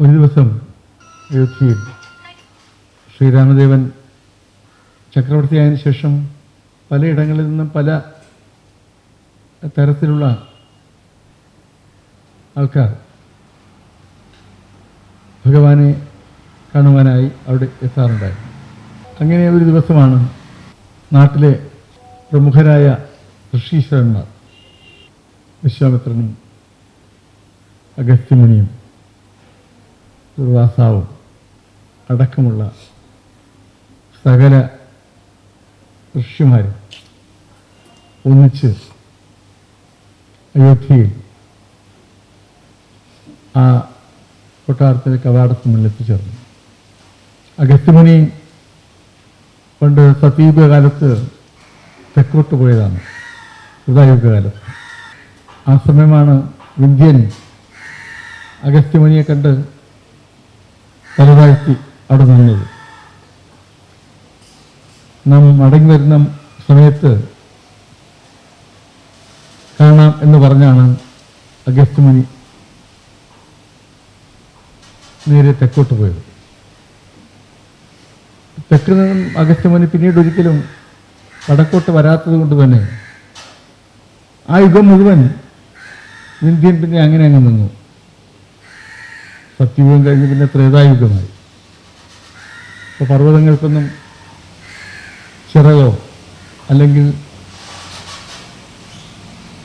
ഒരു ദിവസം അയോധ്യയിൽ ശ്രീരാമദേവൻ ചക്രവർത്തിയായതിനു ശേഷം പലയിടങ്ങളിൽ നിന്നും പല തരത്തിലുള്ള ആൾക്കാർ ഭഗവാനെ കാണുവാനായി അവിടെ എത്താറുണ്ടായി. അങ്ങനെ ഒരു ദിവസമാണ് നാട്ടിലെ പ്രമുഖരായ ഋഷീശ്വരന്മാർ വിശ്വാമിത്രനും അഗസ്ത്യമുനിയും ദുർവാസാവും അടക്കമുള്ള സകല ഋഷിമാരും ഒന്നിച്ച് അയോധ്യയിൽ ആ കൊട്ടാരത്തിലെ കവാടത്തിന് മുന്നിൽ എത്തിച്ചേർന്നു. അഗസ്ത്യമുനി പണ്ട് സതീപ തെക്കോട്ട് പോയതാണ് കാലത്ത് ആ സമയമാണ് വിന്ധ്യൻ അഗസ്ത്യമുനിയെ കണ്ട് തലതാഴ്ത്തി അവിടെ നിന്നത്. നാം മടങ്ങി വരുന്ന സമയത്ത് കാണാം എന്ന് പറഞ്ഞാണ് അഗസ്ത്യമുനി നേരെ തെക്കോട്ട് പോയത്. തെക്ക് നിന്നും അഗസ്ത്യമുനി പിന്നീട് ഒരിക്കലും വടക്കോട്ട് വരാത്തത് കൊണ്ട് തന്നെ ആ യുഗം മുഴുവൻ ഇന്ത്യൻ പിന്നെ അങ്ങനെ അങ്ങ് നിന്നു. സത്യയുഗം കഴിഞ്ഞ് പിന്നെ ത്രേതായുഗമായി ഇപ്പോൾ പർവതങ്ങൾക്കൊന്നും ചിറകോ അല്ലെങ്കിൽ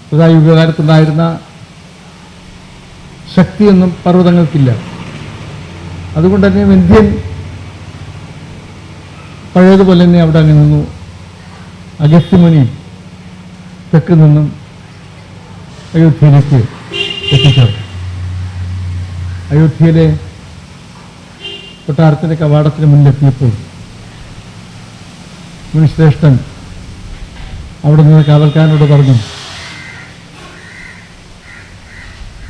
ത്രേതായുഗകാലത്തുണ്ടായിരുന്ന ശക്തിയൊന്നും പർവതങ്ങൾക്കില്ല. അതുകൊണ്ട് തന്നെ ഇന്ത്യൻ പഴയതുപോലെ തന്നെ അവിടെ അങ്ങ് നിന്നു അഗസ്ത്യമുനി തെക്ക് നിന്നും അയോധ്യയിലേക്ക് എത്തിച്ചേർന്നു അയോധ്യയിലെ കൊട്ടാരത്തിന്റെ കവാടത്തിന് മുന്നിലെത്തിയപ്പോൾ മുനിശ്രേഷ്ഠൻ അവിടെ നിന്ന് കാവൽക്കാരനോട് പറഞ്ഞു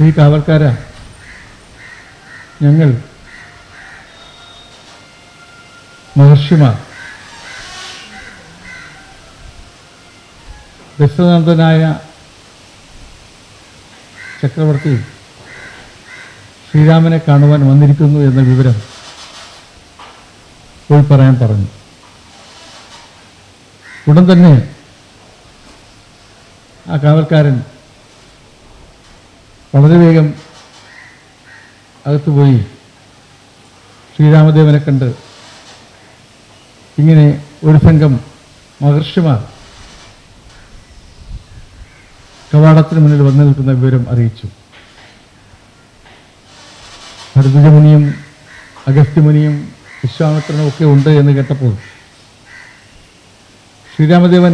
ഈ കാവൽക്കാരാ ഞങ്ങൾ മഹർഷിമാർ. ദശനന്ദനായ ചക്രവർത്തി ശ്രീരാമനെ കാണുവാൻ വന്നിരിക്കുന്നു എന്ന വിവരം പോയി പറയാൻ പറഞ്ഞു. ഉടൻ തന്നെ ആ കാവൽക്കാരൻ വളരെ വേഗം അകത്തുപോയി. ശ്രീരാമദേവനെ കണ്ട് ഇങ്ങനെ ഒരു സംഘം മഹർഷിമാർ കവാടത്തിന് മുന്നിൽ വന്നു നിൽക്കുന്ന വിവരം അറിയിച്ചു. ഭരതജമുനിയും അഗസ്ത്യമുനിയും വിശ്വാമിത്രനും ഒക്കെ ഉണ്ട് എന്ന് കേട്ടപ്പോൾ ശ്രീരാമദേവൻ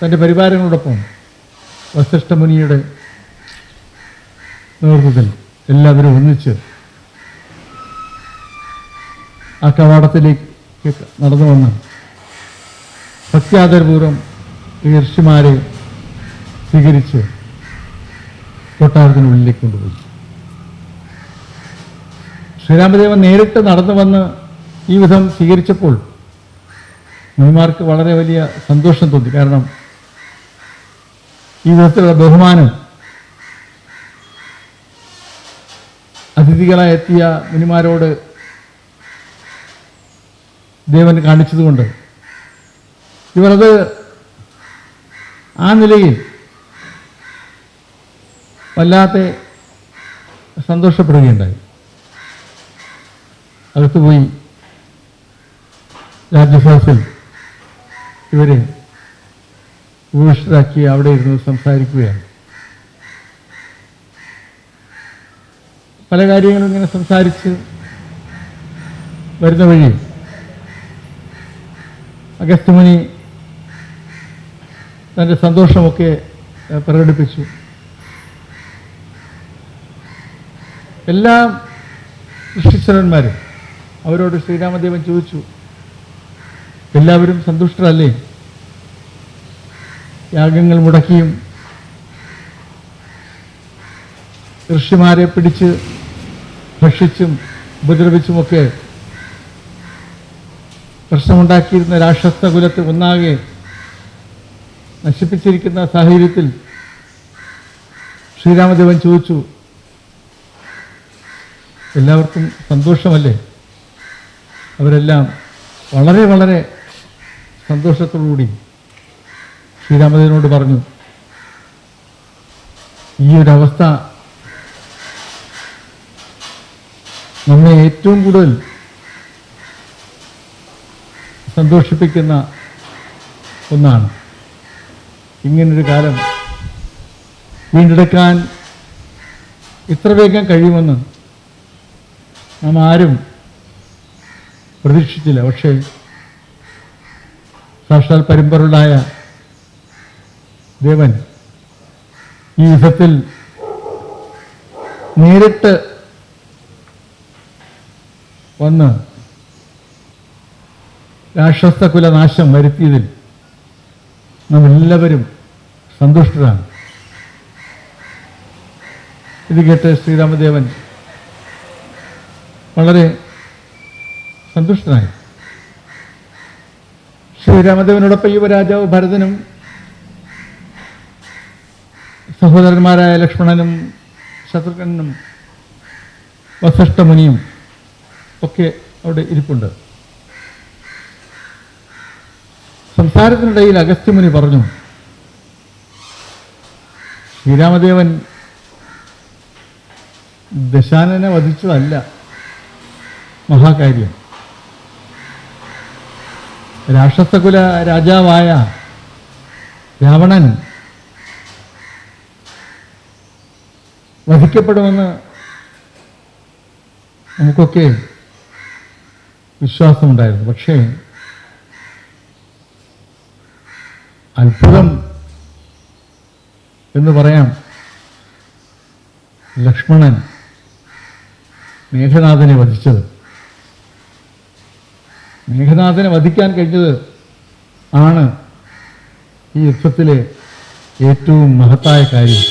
തന്റെ പരിവാരങ്ങളോടൊപ്പം വസിഷ്ഠമുനിയുടെ നേതൃത്വത്തിൽ എല്ലാവരും ഒന്നിച്ച് ആ കവാടത്തിലേക്ക് നടന്നു വന്ന് സത്യാദരപൂർവം ഈ ഋഷിമാരെ സ്വീകരിച്ച് കൊട്ടാരത്തിനുള്ളിലേക്ക് കൊണ്ടുപോയി. ശ്രീരാമദേവൻ നേരിട്ട് നടന്നു വന്ന് ഈ വിധം സ്വീകരിച്ചപ്പോൾ മുനിമാർക്ക് വളരെ വലിയ സന്തോഷം തോന്നി. കാരണം ഈ വിധത്തിലുള്ള ബഹുമാനം അതിഥികളായി എത്തിയ മുനിമാരോട് ദേവൻ കാണിച്ചതുകൊണ്ട്. ഇവരത് ആ നിലയിൽ വല്ലാത്ത സന്തോഷപ്പെടുകയുണ്ടായി. അകത്ത് പോയി രാജ്യസഭയിൽ ഇവരെ ഉപവിഷ്ടരാക്കി അവിടെ ഇരുന്ന് സംസാരിക്കുകയാണ്. പല കാര്യങ്ങളും ഇങ്ങനെ സംസാരിച്ച് വരുന്ന വഴി അഗസ്ത്യമുനി തന്റെ സന്തോഷമൊക്കെ പ്രകടിപ്പിച്ചു. എല്ലാ സൃഷ്ടിശ്വരന്മാരും അവരോട് ശ്രീരാമദേവൻ ചോദിച്ചു എല്ലാവരും സന്തുഷ്ടരല്ലേ? യാഗങ്ങൾ മുടക്കിയും ഋഷിമാരെ പിടിച്ച് ഭക്ഷിച്ചും ഉപദ്രവിച്ചുമൊക്കെ പ്രശ്നമുണ്ടാക്കിയിരുന്ന രാക്ഷസ കുലത്തെ ഒന്നാകെ നശിപ്പിച്ചിരിക്കുന്ന സാഹചര്യത്തിൽ ശ്രീരാമദേവൻ ചോദിച്ചു എല്ലാവർക്കും സന്തോഷമല്ലേ? അവരെല്ലാം വളരെ വളരെ സന്തോഷത്തോടുകൂടി ശ്രീരാമദേവനോട് പറഞ്ഞു ഈ ഒരു അവസ്ഥ നമ്മെ ഏറ്റവും കൂടുതൽ സന്തോഷിപ്പിക്കുന്ന ഒന്നാണ്. ഇങ്ങനൊരു കാലം വീണ്ടെടുക്കാൻ ഇത്ര വേഗം കഴിയുമെന്ന് നാം ആരും പ്രതീക്ഷിച്ചില്ല. പക്ഷേ സാക്ഷാൽ പരമ്പരയുള്ളായ ദേവൻ ഈ യുദ്ധത്തിൽ നേരിട്ട് വന്ന് രാക്ഷസ കുലനാശം വരുത്തിയതിൽ നാം എല്ലാവരും സന്തുഷ്ടരാണ്. ഇത് കേട്ട് ശ്രീരാമദേവൻ വളരെ സന്തുഷ്ടനായി. ശ്രീരാമദേവനോടൊപ്പം യുവരാജാവ് ഭരതനും സഹോദരന്മാരായ ലക്ഷ്മണനും ശത്രുഘ്നും വസിഷ്ഠമുനിയും ഒക്കെ അവിടെ ഇരിപ്പുണ്ട്. സംസാരത്തിനിടയിൽ അഗസ്ത്യമുനി പറഞ്ഞു ശ്രീരാമദേവൻ ദശാനനെ വധിച്ചതല്ല മഹാകാര്യം. രാക്ഷസകുല രാജാവായ രാവണൻ വധിക്കപ്പെടുമെന്ന് നമുക്കൊക്കെ വിശ്വാസമുണ്ടായിരുന്നു. പക്ഷേ അത്ഭുതം എന്ന് പറയാം. ലക്ഷ്മണൻ മേഘനാഥനെ വധിച്ചത്. മേഘനാഥനെ വധിക്കാൻ കഴിഞ്ഞത് ആണ് ഈ യുദ്ധത്തിലെ ഏറ്റവും മഹത്തായ കാര്യം.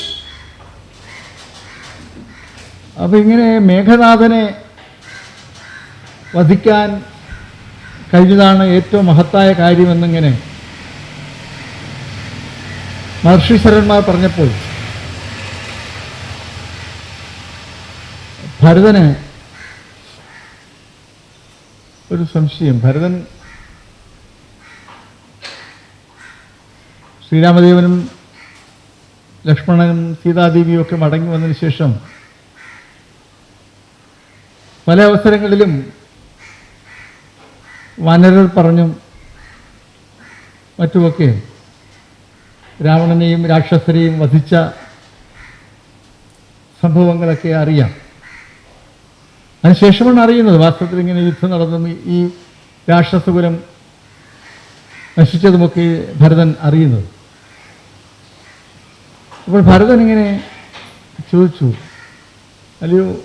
അപ്പൊ ഇങ്ങനെ മേഘനാഥനെ വധിക്കാൻ കഴിഞ്ഞതാണ് ഏറ്റവും മഹത്തായ കാര്യമെന്നിങ്ങനെ മഹർഷീശ്വരന്മാർ പറഞ്ഞപ്പോൾ ഭരതന് ഒരു സംശയം. ഭരതൻ ശ്രീരാമദേവനും ലക്ഷ്മണനും സീതാദേവിയും ഒക്കെ മടങ്ങി വന്നതിന് ശേഷം പല അവസരങ്ങളിലും വാനരർ പറഞ്ഞും മറ്റുമൊക്കെ രാവണനെയും രാക്ഷസരെയും വധിച്ച സംഭവങ്ങളൊക്കെ അറിയാം. അതിനുശേഷമാണ് അറിയുന്നത് വാസ്തവത്തിൽ ഇങ്ങനെ യുദ്ധം നടന്നും ഈ- രാക്ഷസകുലം നശിച്ചതുമൊക്കെ ഭരതൻ അറിയുന്നത്. അപ്പോൾ ഭരതൻ ഇങ്ങനെ ചോദിച്ചു അല്ലയോ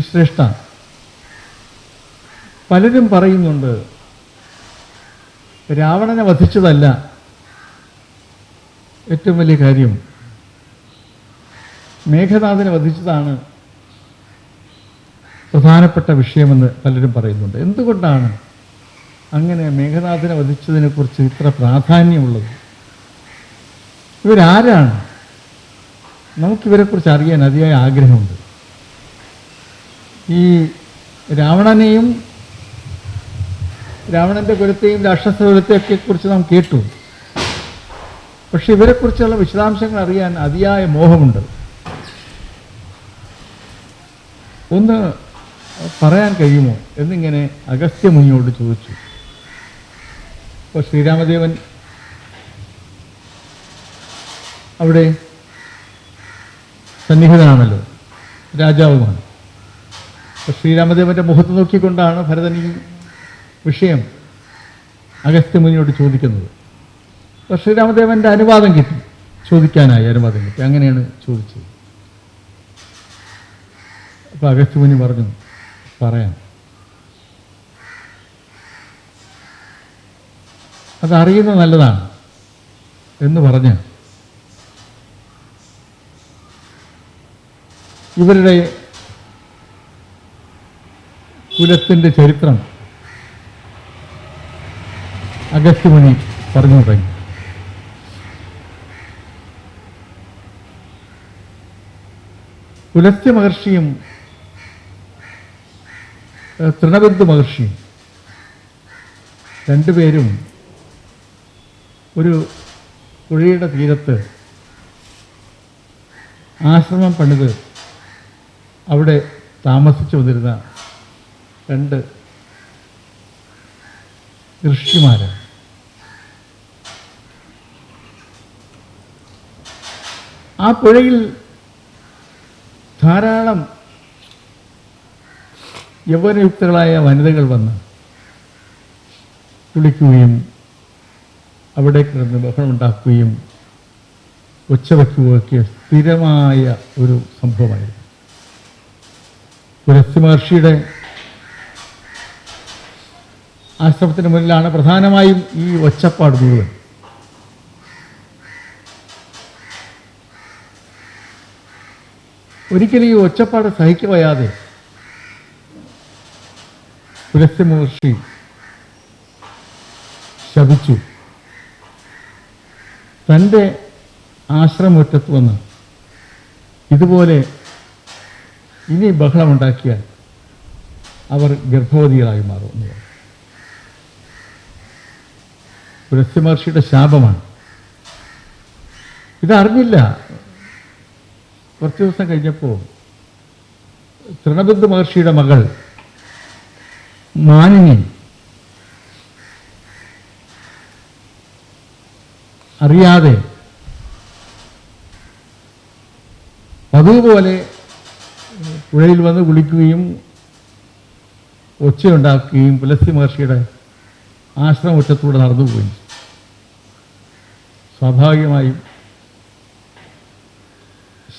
ശ്രേഷ്ഠ പലരും പറയുന്നുണ്ട് രാവണനെ വധിച്ചതല്ല ഏറ്റവും വലിയ കാര്യം. മേഘനാഥനെ വധിച്ചതാണ് പ്രധാനപ്പെട്ട വിഷയമെന്ന് പലരും പറയുന്നുണ്ട്. എന്തുകൊണ്ടാണ് അങ്ങനെ മേഘനാഥനെ വധിച്ചതിനെക്കുറിച്ച് ഇത്ര പ്രാധാന്യമുള്ളത്? ഇവരാരാണ്? നമുക്കിവരെക്കുറിച്ച് അറിയാൻ അതിയായ ആഗ്രഹമുണ്ട്. ഈ രാവണനെയും രാവണന്റെ കുലത്തെയും രാക്ഷസ കുലത്തെയൊക്കെ കുറിച്ച് നാം കേട്ടു. പക്ഷെ ഇവരെക്കുറിച്ചുള്ള വിശദാംശങ്ങൾ അറിയാൻ അതിയായ മോഹമുണ്ട്. ഒന്ന് പറയാൻ കഴിയുമോ? എന്നിങ്ങനെ അഗസ്ത്യമുനിയോട് ചോദിച്ചു. അപ്പോൾ ശ്രീരാമദേവൻ അവിടെ സന്നിഹിതനാണല്ലോ രാജാവുമാണ്. അപ്പോൾ ശ്രീരാമദേവന്റെ മുഖത്ത് നോക്കിക്കൊണ്ടാണ് ഭരതൻ ഈ വിഷയം അഗസ്ത്യമുനിയോട് ചോദിക്കുന്നത്. അപ്പോൾ ശ്രീരാമദേവന്റെ അനുവാദം കിട്ടി. ചോദിക്കാനായി അനുവാദം കിട്ടി. അങ്ങനെയാണ് ചോദിച്ചത്. അപ്പോൾ അഗസ്ത്യമുനി പറഞ്ഞു പറയാം. അതറിയുന്നത് നല്ലതാണ് എന്ന് പറഞ്ഞ് ഇവരുടെ കുലത്തിന്റെ ചരിത്രം അഗസ്ത്യമുനി പറഞ്ഞു തുടങ്ങി. പുലസ്ത്യ മഹർഷിയും തൃണബന്ധു മഹർഷിയും രണ്ടുപേരും ഒരു പുഴയുടെ തീരത്ത് ആശ്രമം പണിത് അവിടെ താമസിച്ചു വന്നിരുന്ന രണ്ട് ഋഷിമാര്. ആ പുഴയിൽ ധാരാളം യൗവനയുക്തകളായ വനിതകൾ വന്ന് കുളിക്കുകയും അവിടെ കിടന്ന് ബഹളമുണ്ടാക്കുകയും ഒച്ചവയ്ക്കുകയൊക്കെ സ്ഥിരമായ ഒരു സംഭവമായിരുന്നു. പുലസ്തി മഹർഷിയുടെ ആശ്രമത്തിന് മുന്നിലാണ് പ്രധാനമായും ഈ ഒച്ചപ്പാട് മുഴുവൻ. ഒരിക്കലും ഈ ഒച്ചപ്പാട് സഹിക്കവയാതെ പുലസ്ത്യ മഹർഷി ശപിച്ചു. തന്റെ ആശ്രമമുറ്റത്ത് വന്ന് ഇതുപോലെ ഇനി ബഹളമുണ്ടാക്കിയാൽ അവർ ഗർഭവതികളായി മാറും എന്ന് പറഞ്ഞു. ശാപമാണ്. ഇതറിഞ്ഞില്ല. കുറച്ച് ദിവസം കഴിഞ്ഞപ്പോൾ തൃണബിന്ദു മഹർഷിയുടെ മകൾ മാനിനി അറിയാതെ പതിവ് പോലെ പുഴയിൽ വന്ന് കുളിക്കുകയും ഒച്ചയുണ്ടാക്കുകയും പുലസ്തി മഹർഷിയുടെ ആശ്രമമുറ്റത്തൂടെ നടന്നു പോയി. സ്വാഭാവികമായും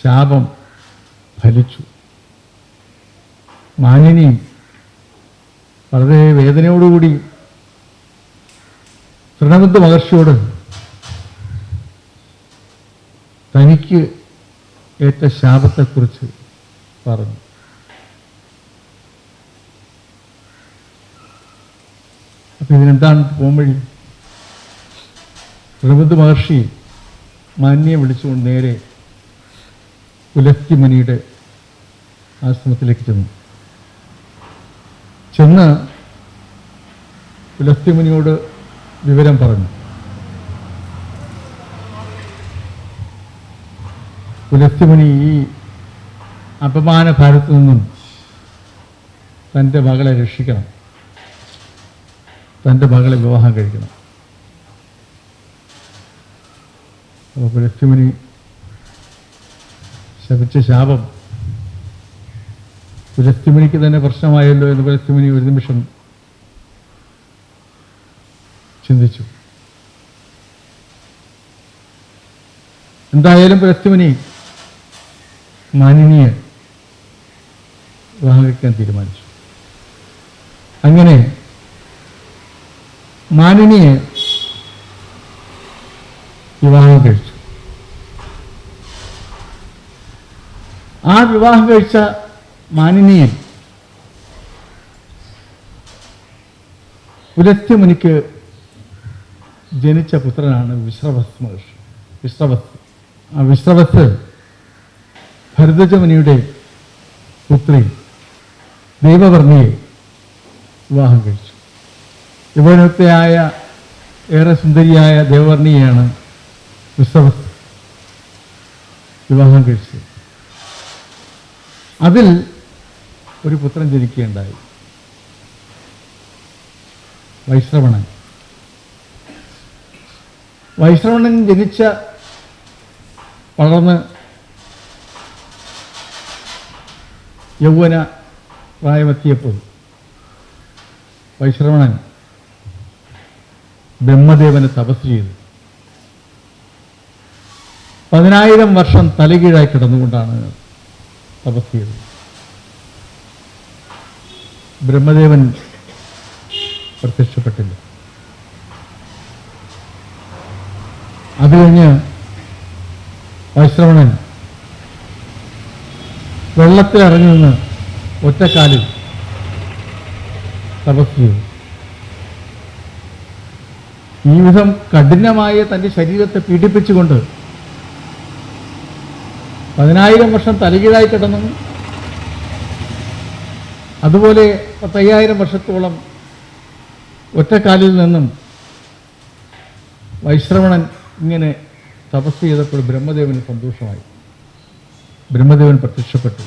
ശാപം ഫലിച്ചു. മാനിനി വളരെ വേദനയോടുകൂടി തൃണമുദ്ധ മഹർഷിയോട് തനിക്ക് ഏറ്റ ശാപത്തെക്കുറിച്ച് പറഞ്ഞു. അപ്പൊ ഇതിനെന്താണ് പോംവഴി തൃണമുദ്ധ മഹർഷി മാന്യെ വിളിച്ചുകൊണ്ട് നേരെ പുലസ്ത്യമനിയുടെ ആശ്രമത്തിലേക്ക് ചെന്നു. ചെന്ന് പുലസ്ത്യമുനിയോട് വിവരം പറഞ്ഞു. പുലസ്ത്യമുനി ഈ അപമാന ഭാരത്തു നിന്നും തന്റെ മകളെ രക്ഷിക്കണം. തന്റെ മകളെ വിവാഹം കഴിക്കണം. അപ്പോൾ പുലസ്ത്യമുനി ശപിച്ച ശാപം. പുലസ്തുമിനിക്ക് തന്നെ പ്രശ്നമായല്ലോ എന്ന് പുലസ്തുമിനി ഒരു നിമിഷം ചിന്തിച്ചു. എന്തായാലും പുലസ്തുമിനി മാനിനിയെ വിവാഹം തീരുമാനിച്ചു. അങ്ങനെ മാനിനിയെ വിവാഹം കഴിച്ചു. ആ വിവാഹം കഴിച്ച മാനിനിയെ പുലസ്ത്യമുനിക്ക് ജനിച്ച പുത്രനാണ് വിശ്രവസ് മഹർഷി. വിശ്രവസ്. ആ വിശ്രവസ് ഭരതജമുനിയുടെ പുത്രി ദൈവവർണിയെ വിവാഹം കഴിച്ചു. യുവനത്തെയായ ഏറെ സുന്ദരിയായ ദേവവർണിയെയാണ് വിശ്രവസ് വിവാഹം കഴിച്ചത്. അതിൽ ഒരു പുത്രൻ ജനിക്കുകയുണ്ടായി. വൈശ്രവണൻ. വൈശ്രവണൻ ജനിച്ച വളർന്ന് യൗവന പ്രായമെത്തിയപ്പോൾ വൈശ്രവണൻ ബ്രഹ്മദേവനെ തപസ് ചെയ്തു. പതിനായിരം വർഷം തലകീഴായി കിടന്നുകൊണ്ടാണ് തപസ് ബ്രഹ്മദേവൻ പ്രത്യക്ഷപ്പെട്ടില്ല. അത് കഴിഞ്ഞ് വൈശ്രവണൻ വെള്ളത്തിൽ ഇറങ്ങി നിന്ന് ഒറ്റക്കാലിൽ തപസ് ചെയ്തു. ഈ കഠിനമായ തന്റെ ശരീരത്തെ പീഡിപ്പിച്ചുകൊണ്ട് പതിനായിരം വർഷം തലകീഴായി കിടന്നു. അതുപോലെ പത്തയ്യായിരം വർഷത്തോളം ഒറ്റക്കാലിൽ നിന്നും വൈശ്രവണൻ ഇങ്ങനെ തപസ് ചെയ്തപ്പോൾ ബ്രഹ്മദേവന് സന്തോഷമായി. ബ്രഹ്മദേവൻ പ്രത്യക്ഷപ്പെട്ടു.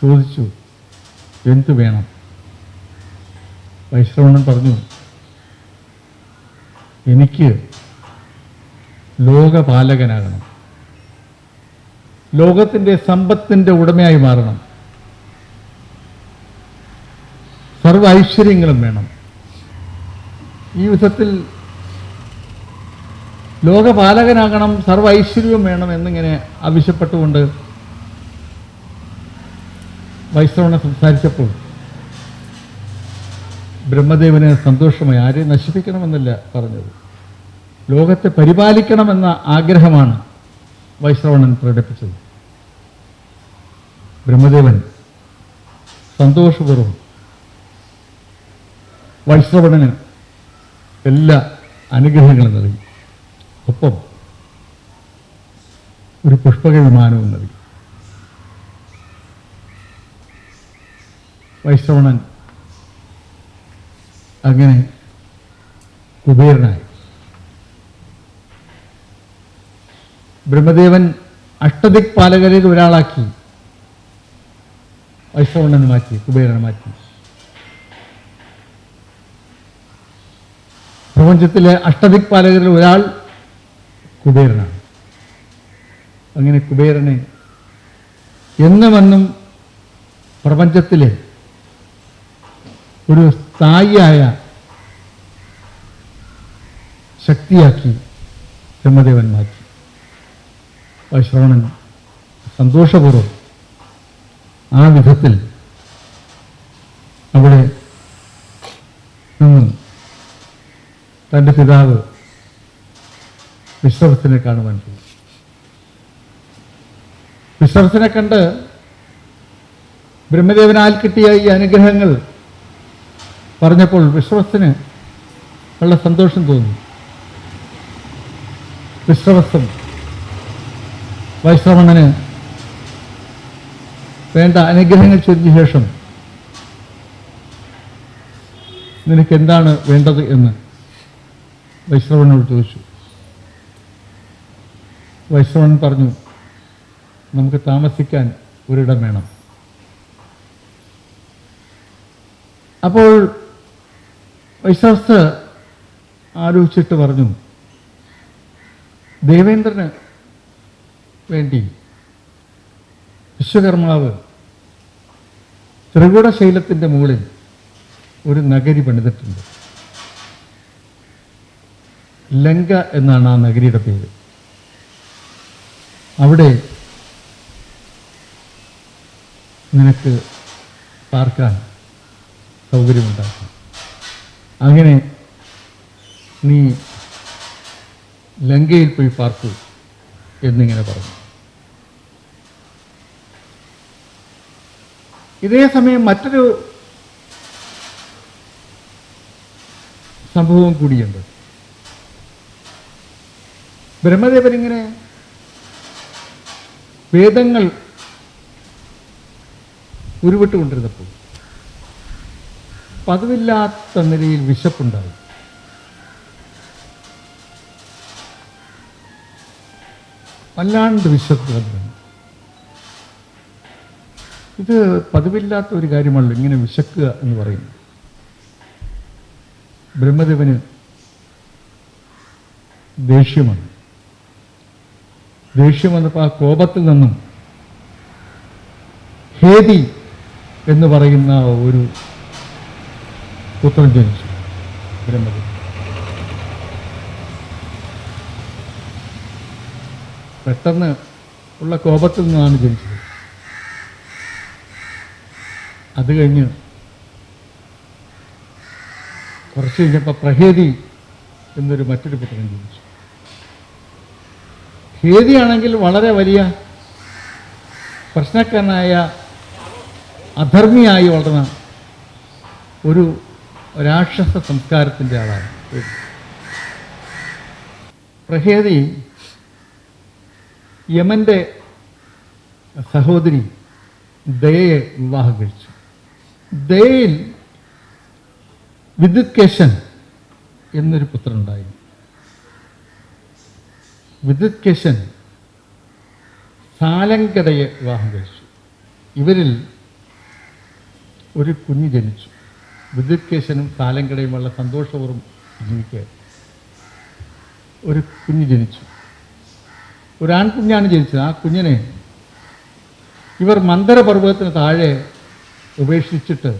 ചോദിച്ചു എന്തു വേണം? വൈശ്രവണൻ പറഞ്ഞു എനിക്ക് ലോകപാലകനാകണം. ലോകത്തിന്റെ സമ്പത്തിന്റെ ഉടമയായി മാറണം. സർവ ഐശ്വര്യങ്ങളും വേണം. ഈ വിധത്തിൽ ലോകപാലകനാകണം സർവ ഐശ്വര്യവും വേണം എന്നിങ്ങനെ ആവശ്യപ്പെട്ടുകൊണ്ട് വൈശ്രവണ സംസാരിച്ചപ്പോൾ ബ്രഹ്മദേവന് സന്തോഷമായി ആരെയും നശിപ്പിക്കണമെന്നല്ല പറഞ്ഞത്. ലോകത്തെ പരിപാലിക്കണമെന്ന ആഗ്രഹമാണ് വൈശ്രവണൻ പ്രകടിപ്പിച്ചത്. ബ്രഹ്മദേവൻ സന്തോഷപൂർവം വൈശ്രവണന് എല്ലാ അനുഗ്രഹങ്ങളും നൽകി. ഒപ്പം ഒരു പുഷ്പക വിമാനവും നൽകി. വൈശ്രവണൻ അങ്ങനെ കുബേരനായി. ബ്രഹ്മദേവൻ അഷ്ടദിക് പാലകരിൽ ഒരാളാക്കി. വൈശ്രവണനെ മാറ്റി കുബേരനെ മാറ്റി. പ്രപഞ്ചത്തിലെ അഷ്ടദിക് പാലകരിൽ ഒരാൾ കുബേരനാണ്. അങ്ങനെ കുബേരനെ എന്നുമെന്നും പ്രപഞ്ചത്തിലെ ഒരു സ്ഥായിയായ ശക്തിയാക്കി ബ്രഹ്മദേവൻ മാറ്റി. വൈശ്രവണൻ സന്തോഷപൂർവം ആ വിധത്തിൽ അവിടെ നിന്നും തന്റെ പിതാവ് വിശ്രവത്തിനെ കാണുവാൻ പോയി വിശ്രവത്തിനെ കണ്ട് ബ്രഹ്മദേവനാൽ കിട്ടിയ ഈ അനുഗ്രഹങ്ങൾ പറഞ്ഞപ്പോൾ വിശ്വസിന് വളരെ സന്തോഷം തോന്നി. വിശ്വസം വൈശ്രവണന് വേണ്ട അനുഗ്രഹങ്ങൾ ചൊരിഞ്ഞ ശേഷം നിനക്ക് എന്താണ് വേണ്ടത് എന്ന് വൈശ്രവണനോട് ചോദിച്ചു. വൈശ്രവണൻ പറഞ്ഞു നമുക്ക് താമസിക്കാൻ ഒരിടം വേണം. അപ്പോൾ വൈശ്രവസ് ആലോചിച്ചിട്ട് പറഞ്ഞു ദേവേന്ദ്രന് വേണ്ടി. വിശ്വകർമാവ് ത്രികുടശൈലത്തിന്റെ മുകളിൽ ഒരു നഗരി പണിതിട്ടുണ്ട്. ലങ്ക എന്നാണ് ആ നഗരിയുടെ പേര്. അവിടെ നിനക്ക് പാർക്കാൻ സൗകര്യമുണ്ടാക്കും. അങ്ങനെ നീ ലങ്കയിൽ പോയി പാർക്കൂ എന്നിങ്ങനെ പറഞ്ഞു. ഇതേ സമയം മറ്റൊരു സംഭവം കൂടിയുണ്ട്. ബ്രഹ്മദേവൻ ഇങ്ങനെ വേദങ്ങൾ ഉരുവിട്ടുകൊണ്ടിരുന്നപ്പോൾ പതിവില്ലാത്ത നിലയിൽ വിശപ്പുണ്ടായി. വല്ലാണ്ട് വിശപ്പ് വന്നു. ഇത് പതിവില്ലാത്ത ഒരു കാര്യമാണല്ലോ ഇങ്ങനെ വിശക്കുക എന്ന് പറയുന്നത്. ബ്രഹ്മദേവന് ദേഷ്യമാണ്. ദേഷ്യം വന്നപ്പോൾ ആ കോപത്തിൽ നിന്നും ഹേതി എന്ന് പറയുന്ന ഒരു പുത്രൻ ജനിച്ചു ബ്രഹ്മദേവൻ. പെട്ടെന്ന് ഉള്ള കോപത്തിൽ നിന്നാണ് ജനിച്ചത്. അത് കഴിഞ്ഞ് കുറച്ച് കഴിഞ്ഞപ്പോൾ പ്രഹേതി എന്നൊരു മറ്റൊരു പുത്രൻ ജനിച്ചു. ഹേതിയാണെങ്കിൽ വളരെ വലിയ പ്രശ്നക്കാരനായ അധർമ്മിയായി വളർന്ന ഒരു രാക്ഷസ സംസ്കാരത്തിന്റെ ആളാണ് പ്രഹേതി യമന്റെ സഹോദരി ദയയെ വിവാഹം കഴിച്ചു. ദയയിൽ വിദുക്കേശൻ എന്നൊരു പുത്രനുണ്ടായി വിദുക്കേശൻ സാലങ്കടയെ വിവാഹം കഴിച്ചു. ഇവരിൽ ഒരു കുഞ്ഞ് ജനിച്ചു. വിദുക്കേശനും സാലങ്കടയുമുള്ള സന്തോഷപൂർവം ജീവിക്കുക. ഒരു കുഞ്ഞ് ജനിച്ചു. ഒരു ആൺകുഞ്ഞാണ് ജനിച്ചത്. ആ കുഞ്ഞിനെ ഇവർ മന്ദരപർവതത്തിന് താഴെ ഉപേക്ഷിച്ചിട്ട്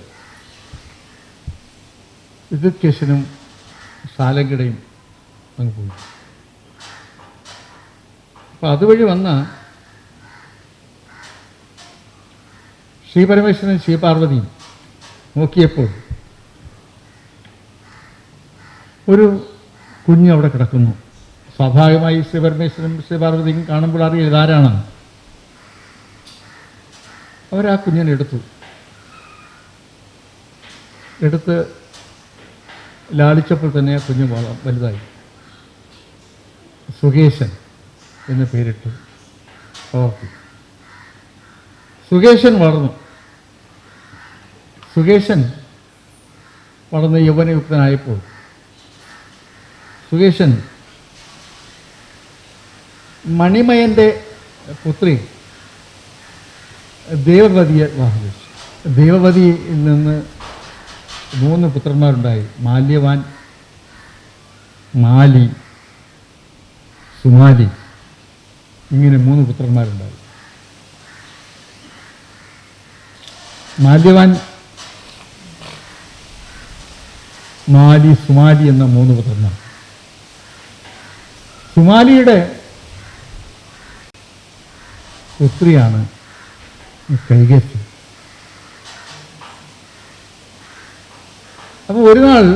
വിദ്യുത്കേശനും സാലങ്കടയും അങ്ങ് പോയി അപ്പം അതുവഴി വന്ന ശ്രീപരമേശ്വരൻ ശ്രീപാർവതിയും നോക്കിയപ്പോൾ ഒരു കുഞ്ഞ് അവിടെ കിടക്കുന്നു. സ്വാഭാവികമായി ശ്രീപരമേശ്വരനും ശ്രീപാർവതിയും കാണുമ്പോൾ അറിയില്ല അവരാ കുഞ്ഞിനെ എടുത്തു. എടുത്ത് ലാളിച്ചപ്പോൾ തന്നെ കുഞ്ഞു വലുതായി. സുകേശൻ എന്ന് പേരിട്ട് വളർത്തി സുകേശൻ വളർന്നു. സുകേശൻ വളർന്ന് യൗവനയുക്തനായപ്പോൾ സുകേശൻ മണിമയന്റെ പുത്രി ദേവവതിയെ വിവാഹം ദേവവതിയിൽ നിന്ന് മൂന്ന് പുത്രന്മാരുണ്ടായി. മാല്യവാൻ മാലി സുമാലി. ഇങ്ങനെ മൂന്ന് പുത്രന്മാരുണ്ടായി. മാല്യവാൻ മാലി സുമാലി എന്ന മൂന്ന് പുത്രന്മാർ. സുമാലിയുടെ പുത്രിയാണ് കൈകേശി അപ്പോൾ ഒരു നാൾ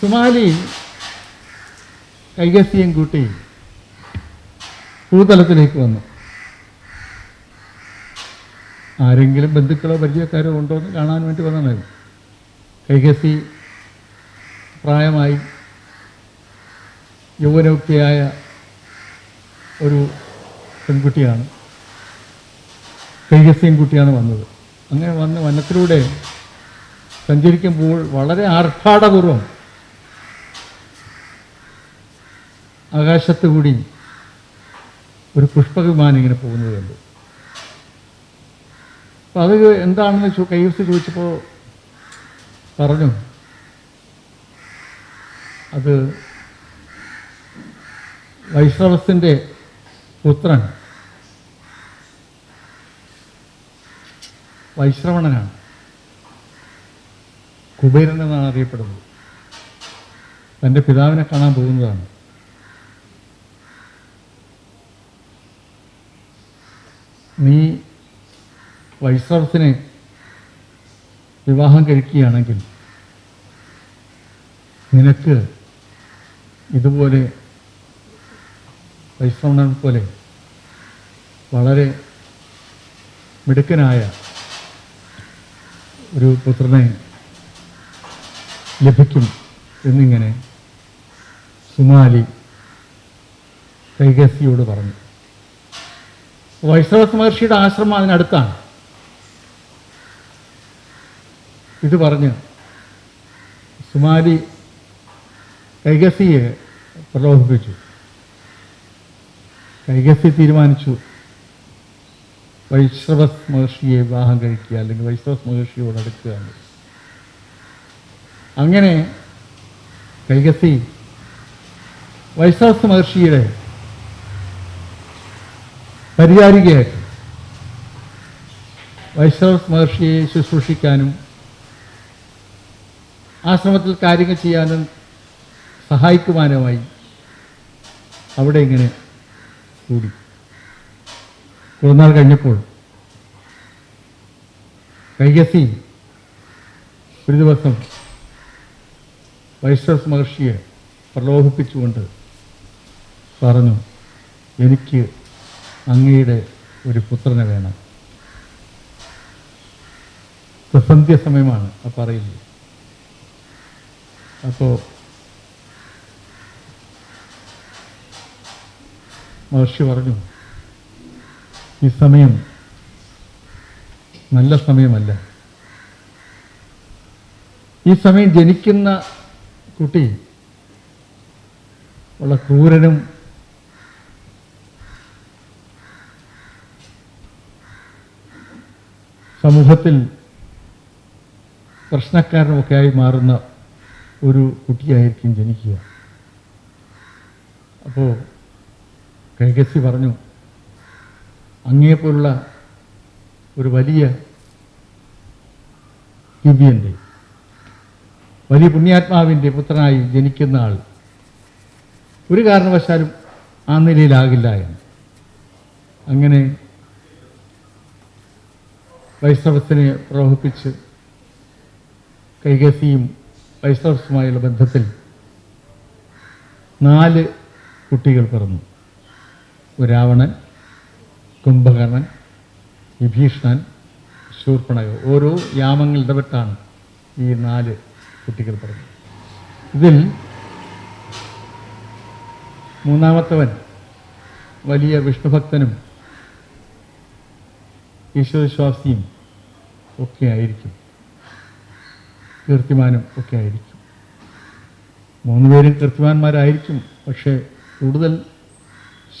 സുമാലി കൈകസിയും കൂട്ടി ഭൂതലത്തിലേക്ക് വന്നു. ആരെങ്കിലും ബന്ധുക്കളോ പരിചയക്കാരോ ഉണ്ടോ എന്ന് കാണാൻ വേണ്ടി വന്നതാണ് കൈകസി പ്രായമായി യൗവനോക്തിയായ ഒരു പെൺകുട്ടിയാണ്. കൈകസ്യം കുട്ടിയാണ് വന്നത്. അങ്ങനെ വന്ന് വനത്തിലൂടെ സഞ്ചരിക്കുമ്പോൾ വളരെ ആർഭാടപൂർവം ആകാശത്തുകൂടി ഒരു പുഷ്പവിമാനം ഇങ്ങനെ പോകുന്നത് കണ്ടു അപ്പം അത് എന്താണെന്ന് ചോ കൈവസ് ചോദിച്ചപ്പോൾ പറഞ്ഞു അത് വൈഷ്ണവത്തിന്റെ പുത്രൻ വൈശ്രവണനാണ് കുബേരൻ എന്നാണ് അറിയപ്പെടുന്നത്. തന്റെ പിതാവിനെ കാണാൻ പോകുന്നതാണ്. നീ വൈശ്രവസിനെ വിവാഹം കഴിക്കുകയാണെങ്കിൽ നിനക്ക് ഇതുപോലെ വൈശ്രവണൻ പോലെ വളരെ മിടുക്കനായ ഒരു പുത്രനെ ലഭിക്കും എന്നിങ്ങനെ സുമാലി കൈകസിയോട് പറഞ്ഞു. വൈഷ്ണവ മഹർഷിയുടെ ആശ്രമം അതിനടുത്താണ്. ഇത് പറഞ്ഞ് സുമാലി കൈകസിയെ പ്രലോഭിപ്പിച്ചു. കൈകസി തീരുമാനിച്ചു വൈശ്രവസ് മഹർഷിയെ വിവാഹം കഴിക്കുക അല്ലെങ്കിൽ വൈശ്രവസ് മഹർഷിയോട് അടുക്കുക എന്ന്. അങ്ങനെ കൈകസി വൈശാസ് മഹർഷിയുടെ പരിചാരികയായിട്ട് വൈശ്രവ മഹർഷിയെ ശുശ്രൂഷിക്കാനും ആശ്രമത്തിൽ കാര്യങ്ങൾ ചെയ്യാനും സഹായിക്കുവാനുമായി അവിടെ ഇങ്ങനെ കൂടി. കുറന്നാൾ കഴിഞ്ഞപ്പോൾ കൈകസി ഒരു ദിവസം വൈശ്വസ് മഹർഷിയെ പ്രലോഭിപ്പിച്ചുകൊണ്ട് പറഞ്ഞു എനിക്ക് അങ്ങയുടെ ഒരു പുത്രനെ വേണം. പ്രസന്ധ്യ സമയമാണ് ആ പറയുന്നത് അപ്പോൾ മഹർഷി പറഞ്ഞു ഈ സമയം നല്ല സമയമല്ല. ഈ സമയം ജനിക്കുന്ന കുട്ടി. ഉള്ള ക്രൂരനും സമൂഹത്തിൽ പ്രശ്നക്കാരനുമൊക്കെ ആയി മാറുന്ന ഒരു കുട്ടിയായിരിക്കും ജനിക്കുക. അപ്പോൾ കൈകസി പറഞ്ഞു അങ്ങേപ്പോലുള്ള ഒരു വലിയ ദിവ്യന്റെ വലിയ പുണ്യാത്മാവിന്റെ പുത്രനായി ജനിക്കുന്ന ആൾ. ഒരു കാരണവശാലും ആ നിലയിലാകില്ല എന്ന്. അങ്ങനെ വൈഷ്ണവത്തിനെ പ്രവഹിപ്പിച്ച് കൈകസിയും വൈഷ്ണവസുമായുള്ള ബന്ധത്തിൽ നാല് കുട്ടികൾ പിറന്നു. രാവണൻ കുംഭകർണൻ വിഭീഷണൻ ശൂർപ്പണകൻ ഓരോ യാമങ്ങൾ ഇടപെട്ടാണ് ഈ നാല് കുട്ടികൾ പറഞ്ഞു. ഇതിൽ മൂന്നാമത്തവൻ വലിയ വിഷ്ണുഭക്തനും ഈശ്വരവിശ്വാസിയും ഒക്കെ ആയിരിക്കും. കീർത്തിമാനും ഒക്കെ ആയിരിക്കും. മൂന്ന് പേരും കീർത്തിമാന്മാരായിരിക്കും പക്ഷേ കൂടുതൽ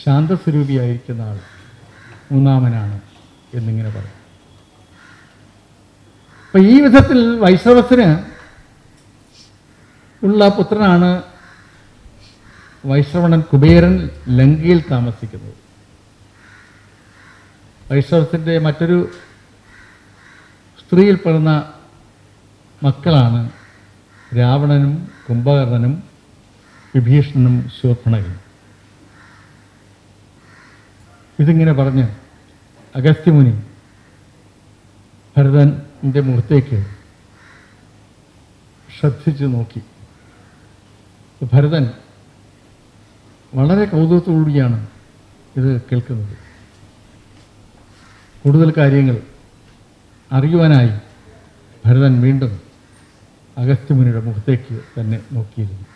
ശാന്തസ്വരൂപിയായിരിക്കുന്ന ആൾ മൂന്നാമനാണ് എന്നിങ്ങനെ പറയും. അപ്പം ഈ വിധത്തിൽ വൈഷ്ണവത്തിന് ഉള്ള പുത്രനാണ് വൈശ്രവണൻ കുബേരൻ ലങ്കയിൽ താമസിക്കുന്നത്. വൈഷ്ണവത്തിന്റെ മറ്റൊരു സ്ത്രീയിൽ പിറന്ന മക്കളാണ് രാവണനും കുംഭകർണനും വിഭീഷണനും ശോഭണകനും ഇതിങ്ങനെ പറഞ്ഞ് അഗസ്ത്യമുനി ഭരതന്റെ മുഖത്തേക്ക് ശ്രദ്ധിച്ചു നോക്കി. ഭരതൻ വളരെ കൗതുകത്തോടുകൂടിയാണ് ഇത് കേൾക്കുന്നത്. കൂടുതൽ കാര്യങ്ങൾ അറിയുവാനായി ഭരതൻ വീണ്ടും അഗസ്ത്യമുനിയുടെ മുഖത്തേക്ക് തന്നെ നോക്കിയിരുന്നു.